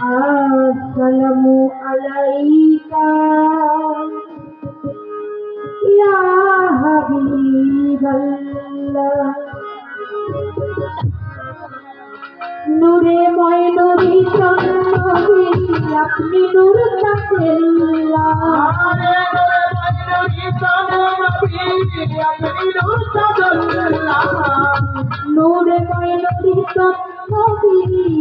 السلام عليك يا حبيب الله নূরে ময় নবী চন্দ্রী আপনি নূর তাকেল্লা নূরে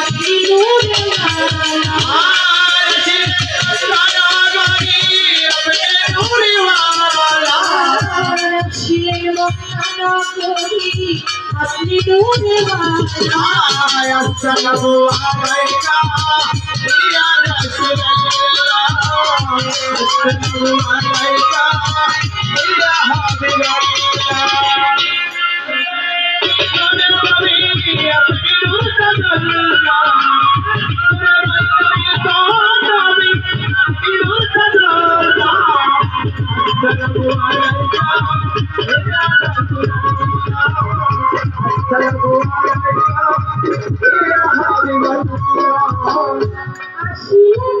আপনি দূরে আয় আসসালামু আলাইকা ইয়া রাসূলুল্লাহ আসসালামু আলাইকা আসিয়া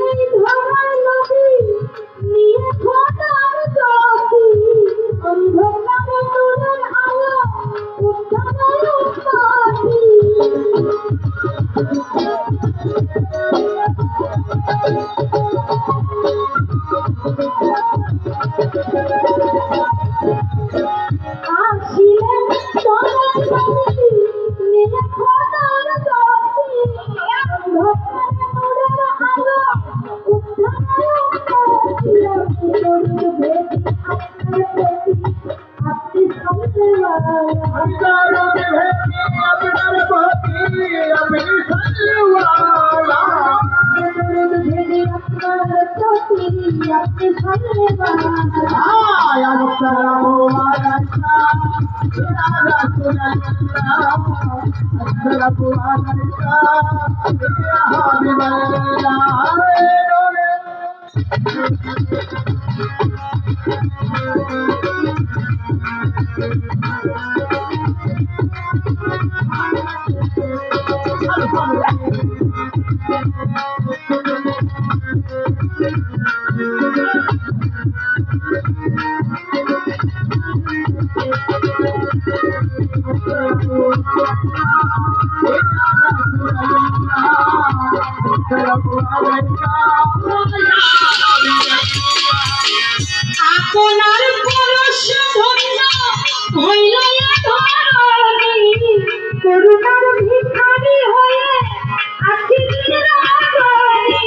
पूरा कर আপনার পরশ ধন্য হইল করুণার ভিখারি হয়ে আছি রাগী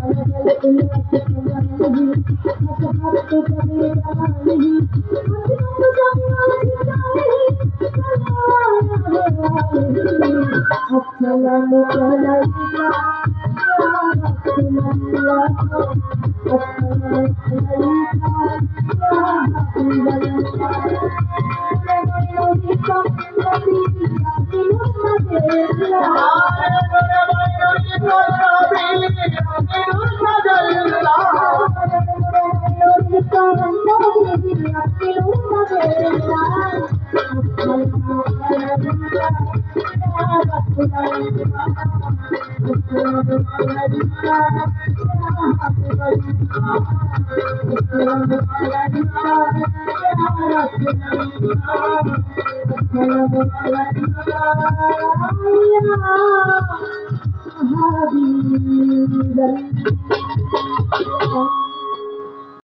Oh, भी